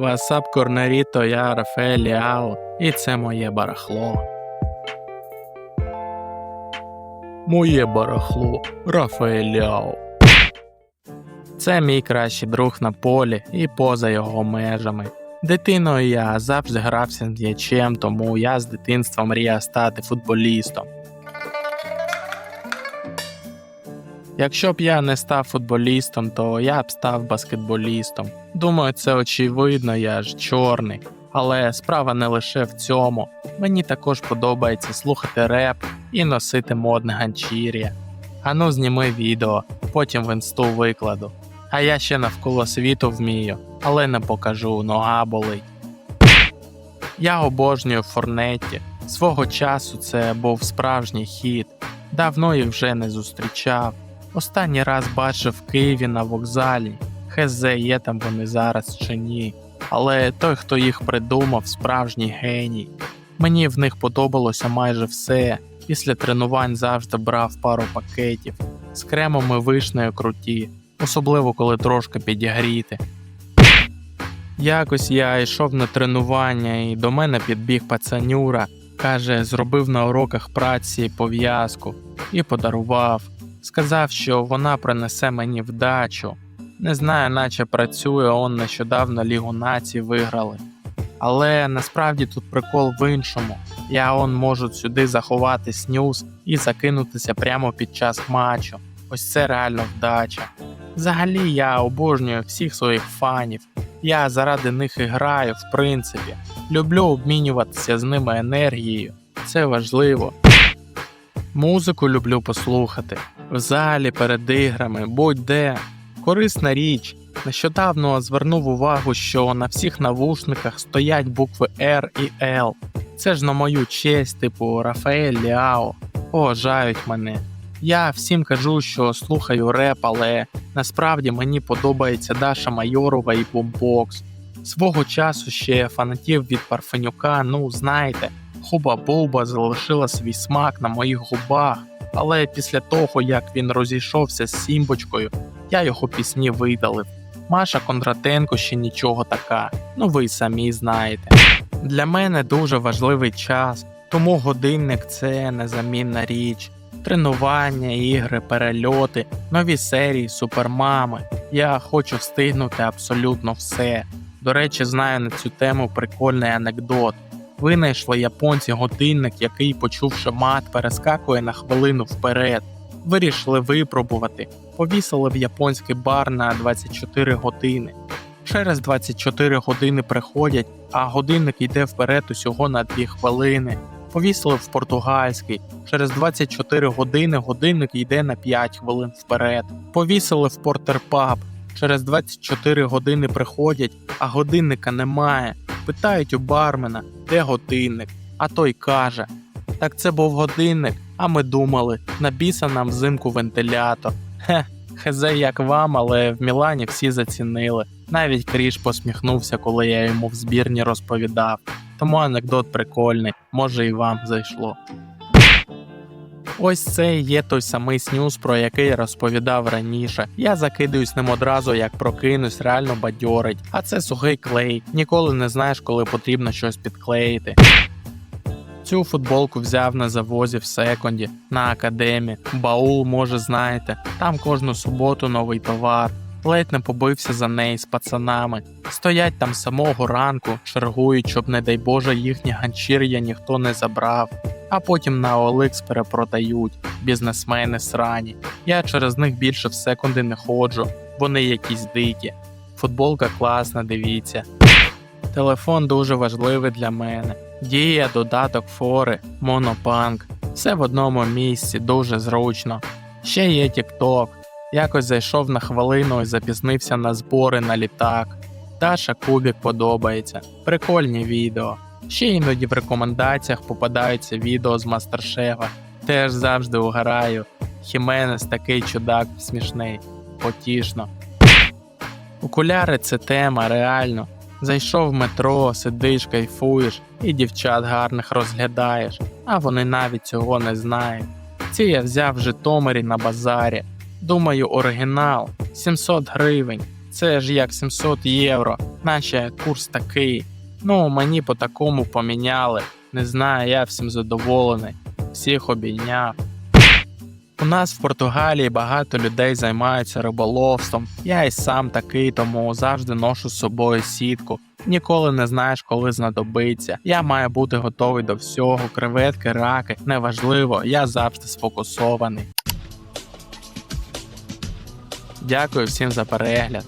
Васап Корнеріто, я Рафаель Ліао, і це моє барахло. Моє барахло Рафаель Ліао. Це мій кращий друг на полі і поза його межами. Дитиною я завжди грався з м'ячем, тому я з дитинства мріяв стати футболістом. Якщо б я не став футболістом, то я б став баскетболістом. Думаю, це очевидно, я ж чорний. Але справа не лише в цьому. Мені також подобається слухати реп і носити модне ганчір'я. Ану, зніми відео, потім в інсту викладу. А я ще навколо світу вмію, але не покажу, нога болить. Я обожнюю Форнетті. Свого часу це був справжній хіт. Давно їх вже не зустрічав. Останній раз бачив в Києві на вокзалі. Хезе є там вони зараз чи ні. Але той, хто їх придумав, справжній геній. Мені в них подобалося майже все. Після тренувань завжди брав пару пакетів з кремом і вишнею круті, особливо коли трошки підігріти. Якось я йшов на тренування, і до мене підбіг пацанюра, каже, зробив на уроках праці пов'язку і подарував. Сказав, що вона принесе мені вдачу. Не знаю, наче працює, он нещодавно Лігу націй виграли. Але насправді тут прикол в іншому. Я он можу сюди заховати снюз і закинутися прямо під час матчу. Ось це реально вдача. Взагалі я обожнюю всіх своїх фанів. Я заради них і граю, в принципі. Люблю обмінюватися з ними енергією. Це важливо. Музику люблю послухати. В залі, перед іграми, будь-де. Корисна річ. Нещодавно звернув увагу, що на всіх навушниках стоять букви R і L. Це ж на мою честь, типу Рафаель Ліао. Поважають мене. Я всім кажу, що слухаю реп, але насправді мені подобається Даша Майорова і Бомбокс. Свого часу ще фанатів від Парфенюка, ну знаєте, Хуба Бouба залишила свій смак на моїх губах, але після того, як він розійшовся з Сімбочкою, я його пісні видалив. Маша Кондратенко ще нічого така, ну ви самі знаєте. Для мене дуже важливий час, тому годинник це незамінна річ. Тренування, ігри, перельоти, нові серії, супермами. Я хочу встигнути абсолютно все. До речі, знаю на цю тему прикольний анекдот. Винайшли японці годинник, який, почувши мат, перескакує на хвилину вперед. Вирішили випробувати, повісили в японський бар на 24 години. Через 24 години приходять, а годинник йде вперед усього на 2 хвилини. Повісили в португальський. Через 24 години годинник йде на 5 хвилин вперед. Повісили в портерпаб. Через 24 години приходять, а годинника немає. Питають у бармена, де годинник. А той каже: Так це був годинник, а ми думали, на біса нам взимку вентилятор. Хе, хезе як вам, але в Мілані всі зацінили. Навіть Кріш посміхнувся, коли я йому в збірні розповідав. Тому анекдот прикольний, може і вам зайшло. Ось це є той самий снюз, про який я розповідав раніше. Я закидуюсь ним одразу, як прокинусь, реально бадьорить. А це сухий клей. Ніколи не знаєш, коли потрібно щось підклеїти. Цю футболку взяв на завозі в секонді на академі. Баул, може, знаєте, там кожну суботу новий товар. Ледь не побився за неї з пацанами. Стоять там самого ранку, чергують, щоб, не дай Боже, їхні ганчір'я ніхто не забрав, а потім на OLX перепродають бізнесмени срані. Я через них більше в секунди не ходжу, вони якісь дикі. Футболка класна, дивіться. Телефон дуже важливий для мене. Дія, додаток фори, монопанк. Все в одному місці, дуже зручно. Ще є TikTok. Якось зайшов на хвилину і запізнився на збори на літак. Даша Кубік подобається. Прикольні відео. Ще іноді в рекомендаціях попадаються відео з мастер-шефа. Теж завжди угораю. Хіменес такий чудак смішний, потішно. Окуляри це тема, реально. Зайшов в метро, сидиш, кайфуєш і дівчат гарних розглядаєш, а вони навіть цього не знають. Ці я взяв в Житомирі на базарі. Думаю, оригінал 700 гривень. Це ж як 700 євро, наче курс такий. Ну, мені по такому поміняли. Не знаю, я всім задоволений, всіх обійняв. У нас в Португалії багато людей займаються риболовством. Я і сам такий, тому завжди ношу з собою сітку. Ніколи не знаєш, коли знадобиться. Я маю бути готовий до всього, креветки, раки. Неважливо, я завжди сфокусований. Дякую всім за перегляд.